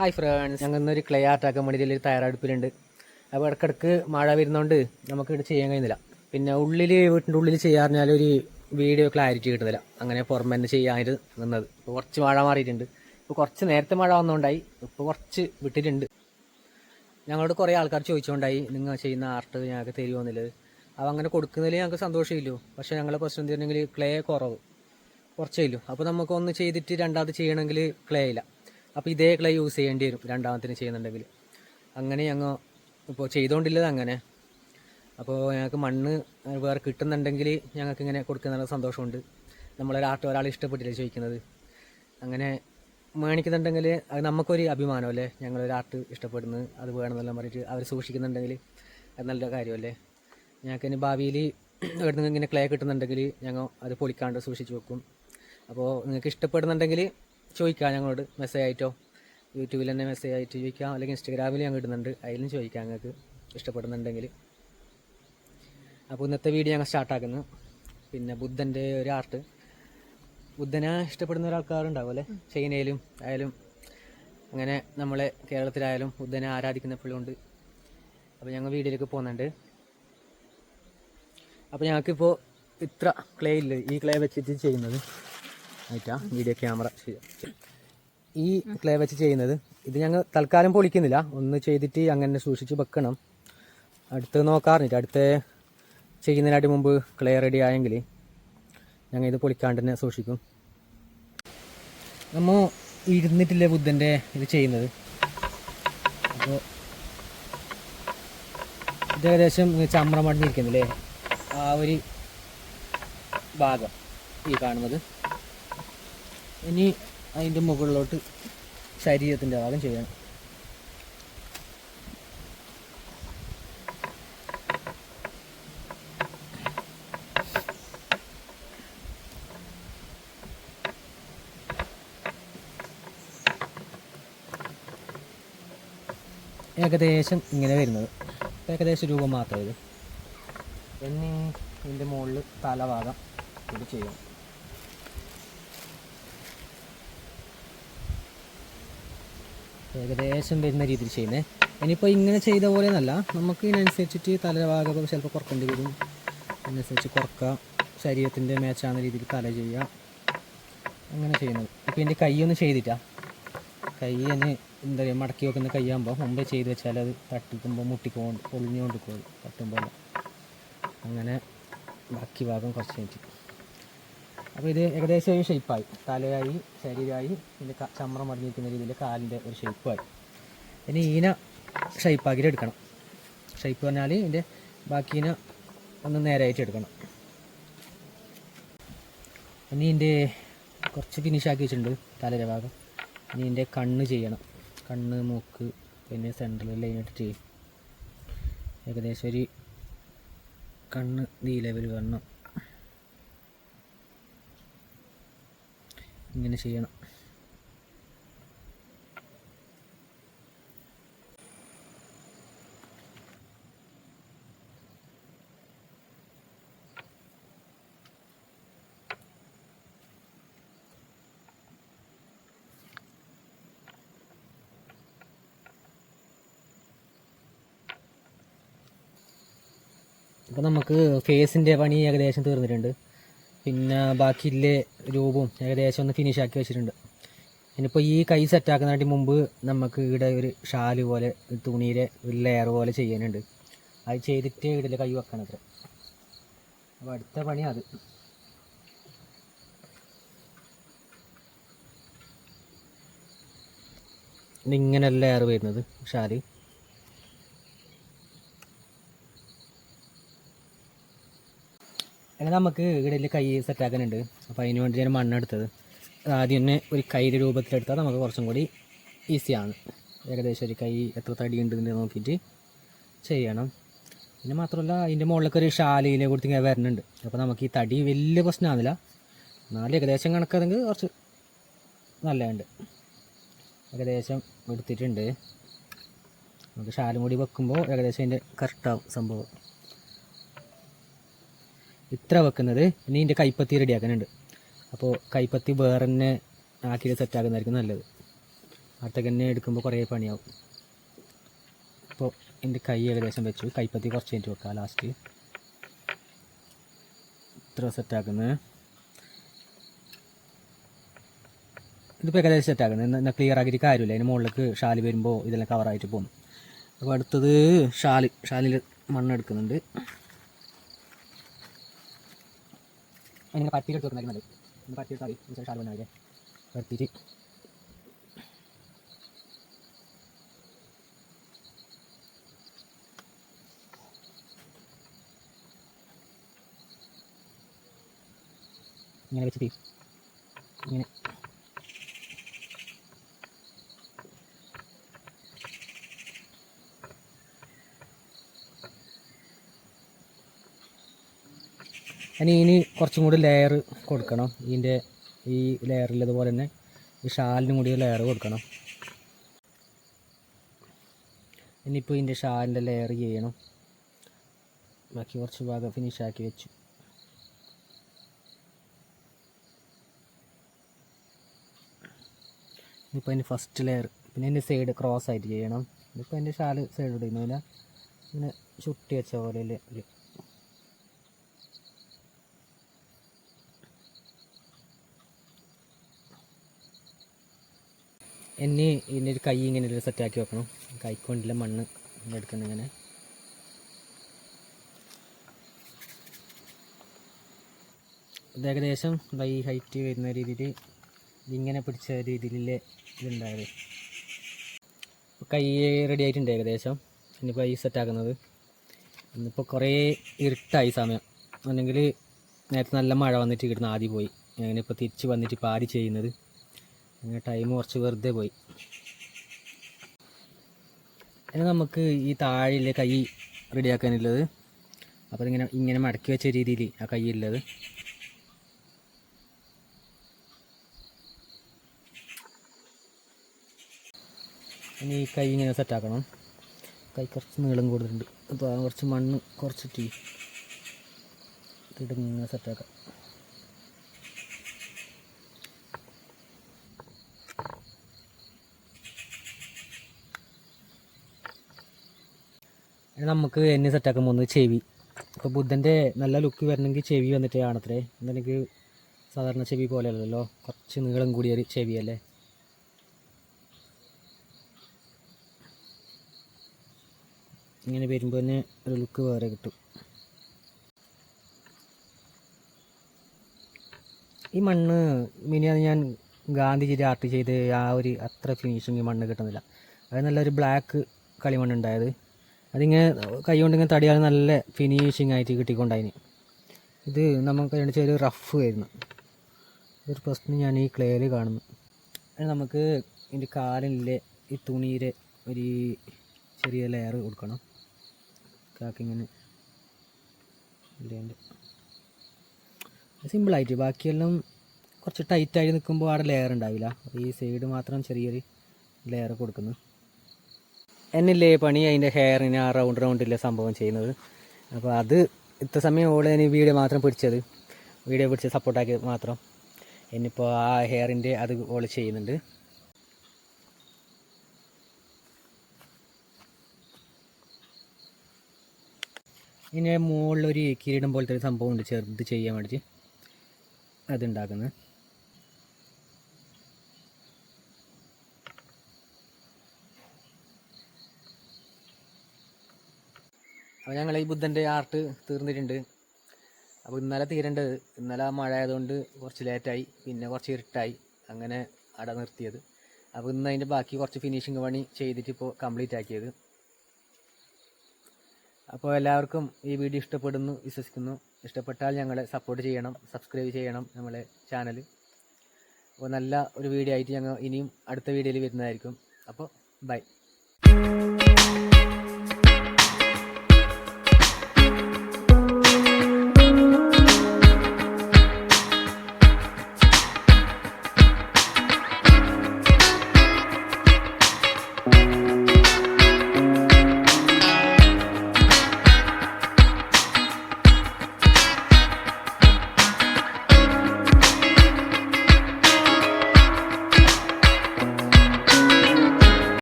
Hi friends ഞങ്ങൾ ഇന്നൊരു clay art ആക്കാൻ വേണ്ടി ഇതിലൊരു തയ്യാറെടുപ്പിലുണ്ട്. അപ്പോൾ ഇടയ്ക്കിടക്ക് മഴ വരുന്നതുകൊണ്ട് നമുക്ക് ഇവിടെ ചെയ്യാൻ കഴിയുന്നില്ല. പിന്നെ ഉള്ളിൽ വീട്ടിന്റെ ഉള്ളിൽ ചെയ്യാറിഞ്ഞാൽ ഒരു വീഡിയോ ക്ലാരിറ്റി കിട്ടുന്നില്ല. അങ്ങനെ പുറമെ തന്നെ ചെയ്യാനായിട്ട് നിന്നത്. ഇപ്പോൾ കുറച്ച് മഴ മാറിയിട്ടുണ്ട്. ഇപ്പോൾ കുറച്ച് നേരത്തെ മഴ വന്നുകൊണ്ടായി ഇപ്പോൾ കുറച്ച് വിട്ടിട്ടുണ്ട്. ഞങ്ങളോട് കുറേ ആൾക്കാർ ചോദിച്ചുകൊണ്ടായി നിങ്ങൾ ചെയ്യുന്ന ആർട്ട് ഞങ്ങൾക്ക് തരുമോന്നില്ല അപ്പോൾ അങ്ങനെ കൊടുക്കുന്നതിൽ ഞങ്ങൾക്ക് സന്തോഷമില്ലോ. പക്ഷേ ഞങ്ങളെ പ്രശ്നം എന്തിട്ടുണ്ടെങ്കിൽ ക്ലേ കുറവ്. കുറച്ചേ ഇല്ലൂ അപ്പോൾ നമുക്കൊന്ന് ചെയ്തിട്ട് രണ്ടാമത് ചെയ്യണമെങ്കിൽ ക്ലേ ഇല്ല. അപ്പോൾ ഇതേ ക്ലേ യൂസ് ചെയ്യേണ്ടി വരും രണ്ടാമത്തിന് ചെയ്യുന്നുണ്ടെങ്കിൽ. അങ്ങനെ ഞങ്ങൾ ഇപ്പോൾ ചെയ്തുകൊണ്ടില്ലത് അങ്ങനെ. അപ്പോൾ ഞങ്ങൾക്ക് മണ്ണ് വേറെ കിട്ടുന്നുണ്ടെങ്കിൽ ഞങ്ങൾക്ക് ഇങ്ങനെ കൊടുക്കുന്ന സന്തോഷമുണ്ട്. നമ്മളൊരു ആർട്ട് ഒരാൾ ഇഷ്ടപ്പെട്ടില്ല ചോദിക്കുന്നത്. അങ്ങനെ മേണിക്കുന്നുണ്ടെങ്കിൽ അത് നമുക്കൊരു അഭിമാനമല്ലേ? ഞങ്ങളൊരു ആർട്ട് ഇഷ്ടപ്പെടുന്നത് അത് വേണമെന്നെല്ലാം പറഞ്ഞിട്ട് അവർ സൂക്ഷിക്കുന്നുണ്ടെങ്കിൽ അത് നല്ല കാര്യമല്ലേ? ഞങ്ങൾക്ക് ഇനി ഭാവിയിൽ ഇവിടുന്ന് ഇങ്ങനെ ക്ലേ കിട്ടുന്നുണ്ടെങ്കിൽ ഞങ്ങൾ അത് പൊളിക്കാണ്ട് സൂക്ഷിച്ച് വെക്കും. അപ്പോൾ നിങ്ങൾക്ക് ഇഷ്ടപ്പെടുന്നുണ്ടെങ്കിൽ ചോദിക്കാം ഞങ്ങളോട് മെസ്സേജ് ആയിട്ടോ? യൂട്യൂബിൽ തന്നെ മെസ്സേജ് ആയിട്ട് ചോദിക്കാം. അല്ലെങ്കിൽ ഇൻസ്റ്റഗ്രാമിൽ ഞങ്ങൾ ഇടുന്നുണ്ട് അതിലും ചോദിക്കാം ഞങ്ങൾക്ക്. ഇഷ്ടപ്പെടുന്നുണ്ടെങ്കിൽ. അപ്പോൾ ഇന്നത്തെ വീഡിയോ ഞങ്ങൾ സ്റ്റാർട്ടാക്കുന്നു പിന്നെ ബുദ്ധന്റെ ഒരു ആർട്ട് ബുദ്ധനെ ഇഷ്ടപ്പെടുന്ന ഒരാൾക്കാരുണ്ടാവും അല്ലേ? ചൈനയിലും ആയാലും അങ്ങനെ നമ്മളെ കേരളത്തിലായാലും ബുദ്ധനെ ആരാധിക്കുന്ന ഉണ്ട്. അപ്പോൾ ഞങ്ങൾ വീഡിയോയിലേക്ക് പോകുന്നുണ്ട്. അപ്പോൾ ഞങ്ങൾക്കിപ്പോൾ ഇത്ര ക്ലേ ഇല്ല? ഈ ക്ലേ വെച്ചിട്ട് ചെയ്യുന്നത്. ആയിട്ടാ വീഡിയോ ക്യാമറ ഈ ക്ലേ വെച്ച് ചെയ്യുന്നത് ഇത് ഞങ്ങൾ തൽക്കാലം പൊളിക്കുന്നില്ല. ഒന്ന് ചെയ്തിട്ട് അങ്ങനെ സൂക്ഷിച്ച് വെക്കണം. അടുത്ത് നോക്കാറുണ്ട് അടുത്ത ചെയ്യുന്നതിനായിട്ട് മുമ്പ് ക്ലേ റെഡി ആയെങ്കിൽ ഞങ്ങൾ ഇത് പൊളിക്കാണ്ട് തന്നെ സൂക്ഷിക്കും. നമ്മൾ ഇരുന്നിട്ടില്ലേ ബുദ്ധന്റെ ഇത് ചെയ്യുന്നത്? അപ്പോൾ ഇത് ഏകദേശം ചമ്രം അടഞ്ഞിരിക്കുന്നില്ലേ ആ ഒരു ഭാഗം ഈ കാണുന്നത്. ഇനി അതിന്റെ മുകളിലോട്ട് ശരീരത്തിന്റെ ഭാഗം ചെയ്യണം. ഏകദേശം ഇങ്ങനെ വരുന്നത്. ഏകദേശം രൂപം മാത്രമേ ഇത്. എന്നീ ഇതിന്റെ മുകളിൽ തലഭാഗം ഇത് ചെയ്യണം. ഏകദേശം വരുന്ന രീതിയിൽ ചെയ്യുന്നത് ഇനിയിപ്പോൾ ഇങ്ങനെ ചെയ്ത പോലെ എന്നല്ല നമുക്ക് ഇതിനനുസരിച്ചിട്ട് തലഭാഗം ചിലപ്പോൾ കുറക്കേണ്ടി വരും. അതിനനുസരിച്ച് കുറക്കുക. ശരീരത്തിന്റെ മാച്ചാകുന്ന രീതിയിൽ തല ചെയ്യുക. അങ്ങനെ ചെയ്യുന്നത്. ഇപ്പോൾ എന്റെ കൈയൊന്നും ചെയ്തിട്ടാ. കൈ തന്നെ എന്താ പറയുക മടക്കി വെക്കുന്ന കൈയാകുമ്പോൾ മുമ്പേ ചെയ്ത് വെച്ചാൽ അത് തട്ടിക്കുമ്പോൾ മുട്ടിക്കൊണ്ട് പൊളിഞ്ഞുകൊണ്ട് പോകും തട്ടുമ്പോൾ അങ്ങനെ ബാക്കി ഭാഗം കുറച്ച് കഴിഞ്ഞിട്ട്. അപ്പോൾ ഇത് ഏകദേശം ഒരു ഷേപ്പായി തലയായി ശരീരമായി ഇതിന്റെ ചമ്രം മറിഞ്ഞിരിക്കുന്ന രീതിയിൽ കാലിന്റെ ഒരു ഷേപ്പായി ഇനി ഈന ഷേപ്പാക്കിയിട്ട് എടുക്കണം. ഷേപ്പ് പറഞ്ഞാൽ ഇതിന്റെ ബാക്കീന ഒന്ന് നേരായിട്ട് എടുക്കണം. ഇനി ഇതിന്റെ കുറച്ച് ഫിനിഷ് ആക്കി വെച്ചിട്ടുണ്ട് തലയുടെ ഭാഗം. ഇനി ഇതിന്റെ കണ്ണ് ചെയ്യണം. കണ്ണ് മൂക്ക് പിന്നെ സെൻട്രൽ ലൈനായിട്ട് ചെയ്യും. ഏകദേശം ഒരു കണ്ണ് ഈ ലെവൽ വരണം. ഇങ്ങനെ ചെയ്യണം. അപ്പോൾ നമുക്ക് ഫേസിന്റെ പണി ഏകദേശം തീർന്നിട്ടുണ്ട്. പിന്നെ ബാക്കിയില്ലേ രൂപവും ഏകദേശം ഒന്ന് ഫിനിഷ് ആക്കി വെച്ചിട്ടുണ്ട്. ഇനിയിപ്പോൾ ഈ കൈ സെറ്റാക്കുന്നതിന് മുമ്പ് നമുക്ക് ഇവിടെ ഒരു ഷാൽ പോലെ തുണിയിലെ ഒരു ലെയർ പോലെ ചെയ്യാനുണ്ട് അത് ചെയ്തിട്ട് ഇതിൽ കൈ വെക്കണം അത്ര. അപ്പോൾ അടുത്ത പണി അത്. ഇങ്ങനെ ലെയർ വരുന്നത് ഷാൽ. അങ്ങനെ നമുക്ക് ഇവിടെ കൈ സെറ്റാക്കാനുണ്ട് അപ്പോൾ അതിന് വേണ്ടി ഞാൻ മണ്ണെടുത്തത് ആദ്യം തന്നെ ഒരു കൈയുടെ രൂപത്തിലെടുത്താൽ നമുക്ക് കുറച്ചും കൂടി ഈസിയാണ് ഏകദേശം ഒരു കൈ എത്ര തടി ഉണ്ടെന്ന് നോക്കിയിട്ട് ചെയ്യണം. പിന്നെ മാത്രമല്ല അതിന്റെ മുകളിലൊക്കെ ഒരു ഷാലയിലെ കൊടുത്ത് ഇങ്ങനെ വരുന്നുണ്ട് അപ്പോൾ നമുക്ക് ഈ തടി വലിയ പ്രശ്നമാകുന്നില്ല എന്നാലും ഏകദേശം കണക്കാണെങ്കിൽ കുറച്ച് നല്ലതുണ്ട്. ഏകദേശം എടുത്തിട്ടുണ്ട്. നമുക്ക് ഷാലും കൂടി വെക്കുമ്പോൾ ഏകദേശം അതിന്റെ കറക്റ്റാവും സംഭവം. ഇത്ര വെക്കുന്നത് ഇനി ഇതിന്റെ കൈപ്പത്തി റെഡിയാക്കാനുണ്ട്. അപ്പോൾ കൈപ്പത്തി വേറെ തന്നെ ആക്കിയിട്ട് സെറ്റാക്കുന്നതായിരിക്കും നല്ലത്. അടുത്തേക്ക് തന്നെ എടുക്കുമ്പോൾ കുറേ പണിയാവും. അപ്പോൾ എന്റെ കൈ ഏകദേശം വെച്ചു. കൈപ്പത്തി കുറച്ച് കഴിഞ്ഞിട്ട് വെക്കാം. ലാസ്റ്റ് ഇത്ര സെറ്റാക്കുന്നത് ഇതിപ്പോൾ ഏകദേശം സെറ്റാക്കുന്നത് എന്നാൽ ക്ലിയർ ആക്കിയിട്ട് കാര്യമില്ല. അതിന് മുകളിലേക്ക് ഷാൽ വരുമ്പോൾ ഇതെല്ലാം കവറായിട്ട് പോകും അപ്പോൾ അടുത്തത് ഷാൽ. ഷാലിൽ മണ്ണെടുക്കുന്നുണ്ട്. അങ്ങനെ പറ്റിയിട്ട് എടുത്ത് വെക്കുന്നതായിരിക്കും നല്ലത് ഒന്ന് പറ്റിയെടുത്താൽ മതി ഷാൽ വന്നാൽ പറ്റിയിട്ട് ഇങ്ങനെ വെച്ചിട്ട് ഇങ്ങനെ ഇനി ഇനി കുറച്ചും കൂടി ലെയർ കൊടുക്കണം. ഇതിന്റെ ഈ ലെയറിൽ അതുപോലെ തന്നെ ഈ ഷാലിനും കൂടി ലെയർ കൊടുക്കണം. ഇനിയിപ്പോൾ ഇതിന്റെ ഷാലിന്റെ ലെയർ ചെയ്യണം. ബാക്കി കുറച്ച് ഭാഗം ഫിനിഷ് ആക്കി വെച്ചു. ഇനിയിപ്പോൾ അതിന്റെ ഫസ്റ്റ് ലെയർ പിന്നെ അതിന്റെ സൈഡ് ക്രോസ് ആയിട്ട് ചെയ്യണം. ഇപ്പോൾ അതിന്റെ ഷാൽ സൈഡ് ഇടുന്നില്ല ഇങ്ങനെ ചുട്ടി വെച്ച പോലെ ഒരു എന്നെ ഇതിന്റെ ഒരു കൈ ഇങ്ങനെ സെറ്റാക്കി വെക്കണം. കൈക്കൊണ്ടില്ല മണ്ണ് എടുക്കണം ഇങ്ങനെ. ഇത് ഏകദേശം ഈ ഹൈറ്റ് വരുന്ന രീതിയിൽ ഇങ്ങനെ പിടിച്ച രീതിയിലെ ഇതുണ്ടായത്. കൈ റെഡി ആയിട്ടുണ്ട് ഏകദേശം. ഇനിയിപ്പോൾ ഈ സെറ്റാക്കുന്നത് ഇന്നിപ്പോൾ കുറേ ഇരുട്ടായി സമയം. അല്ലെങ്കിൽ നേരത്തെ നല്ല മഴ വന്നിട്ട് ഇവിടുന്ന് ആദ്യം പോയി. അങ്ങനെ ഇപ്പോൾ തിരിച്ച് വന്നിട്ട് ഇപ്പോൾ ആദ്യം ചെയ്യുന്നത്. അങ്ങനെ ടൈം കുറച്ച് വെറുതെ പോയി. ഇനി നമുക്ക് ഈ താഴെ കൈ റെഡിയാക്കാനുള്ളത് അപ്പോൾ ഇങ്ങനെ ഇങ്ങനെ മടക്കി വെച്ച രീതിയിൽ ആ കൈയുള്ളത് ഇനി ഈ കൈ ഇങ്ങനെ സെറ്റാക്കണം കൈ കുറച്ച് നീളം കൂടുതലുണ്ട്. അപ്പോൾ കുറച്ച് മണ്ണ് കുറച്ചിട്ട് ഇങ്ങനെ സെറ്റാക്കാം നമുക്ക് എന്നെ സെറ്റാക്കാൻ പോകുന്നത് ചെവി. ഇപ്പോൾ ബുദ്ധന്റെ നല്ല ലുക്ക് വരണമെങ്കിൽ ചെവി വന്നിട്ട് കാണത്രേ. എന്തെങ്കിൽ സാധാരണ ചെവി പോലെയല്ലല്ലോ. കുറച്ച് നീളം കൂടിയൊരു ചെവിയല്ലേ? ഇങ്ങനെ വരുമ്പോൾ തന്നെ ഒരു ലുക്ക് വേറെ കിട്ടും. ഈ മണ്ണ് മിനിയാണ് ഞാൻ ഗാന്ധിജിയുടെ ആർട്ട് ചെയ്ത് ആ ഒരു അത്ര ഫിനിഷിങ് മണ്ണ് കിട്ടുന്നില്ല. അത് നല്ലൊരു ബ്ലാക്ക് കളിമണ്ണ് ഉണ്ടായത്. അതിങ്ങനെ കൈ കൊണ്ടിങ്ങനെ തടിയാൽ നല്ല ഫിനിഷിങ് ആയിട്ട് കിട്ടിക്കൊണ്ടായിന്. ഇത് നമുക്ക് അതിന്റെ ഒരു റഫ് വരുന്നു ഇതൊരു പ്രശ്നം ഞാൻ ഈ ക്ലേയിൽ കാണുന്നു. നമുക്ക് ഇതിന്റെ കാലിലെ ഈ തുണിയിലെ ഒരു ചെറിയ ലെയർ കൊടുക്കണം. കാക്കിങ്ങനെ സിമ്പിളായിട്ട് ബാക്കിയെല്ലാം കുറച്ച് ടൈറ്റായി നിൽക്കുമ്പോൾ അവിടെ ലെയർ ഉണ്ടാവില്ല. ഈ സൈഡ് മാത്രം ചെറിയൊരു ലെയർ കൊടുക്കുന്നു. എന്നില്ലേ പണി അതിന്റെ ഹെയറിന് ആ റൗണ്ട് റൗണ്ടിലെ സംഭവം ചെയ്യുന്നത്? അപ്പോൾ അത് ഇത്ര സമയം ഓടെ ഞാൻ വീഡിയോ മാത്രം പിടിച്ചത്. വീഡിയോ പിടിച്ച് സപ്പോർട്ടാക്കിയത് മാത്രം. ഇനിയിപ്പോൾ ആ ഹെയറിന്റെ അത് ഓൾ ചെയ്യുന്നുണ്ട്. ഇനി മുകളിലൊരു കിരീടം പോലത്തെ ഒരു സംഭവം ഉണ്ട്. ചെറുത് ചെയ്യാൻ വേണ്ടിയിട്ട് അതുണ്ടാക്കുന്നത്. അപ്പോൾ ഞങ്ങൾ ഈ ബുദ്ധന്റെ ആർട്ട് തീർന്നിട്ടുണ്ട്. അപ്പോൾ ഇന്നലെ തീരേണ്ടത് ഇന്നലെ മഴ ആയതുകൊണ്ട് കുറച്ച് ലേറ്റായി പിന്നെ കുറച്ച് ഇരുട്ടായി അങ്ങനെ അട നിർത്തിയത്. അപ്പോൾ ഇന്ന് അതിന്റെ ബാക്കി കുറച്ച് ഫിനിഷിങ് പണി ചെയ്തിട്ട് ഇപ്പോൾ കംപ്ലീറ്റ് ആക്കിയത്. അപ്പോൾ എല്ലാവർക്കും ഈ വീഡിയോ ഇഷ്ടപ്പെടുന്നു വിശ്വസിക്കുന്നു. ഇഷ്ടപ്പെട്ടാൽ ഞങ്ങളെ സപ്പോർട്ട് ചെയ്യണം സബ്സ്ക്രൈബ് ചെയ്യണം നമ്മളെ ചാനൽ അപ്പോൾ നല്ല ഒരു വീഡിയോ ആയിട്ട് ഞങ്ങൾ ഇനിയും അടുത്ത വീഡിയോയിൽ വരുന്നതായിരിക്കും. അപ്പോൾ ബൈ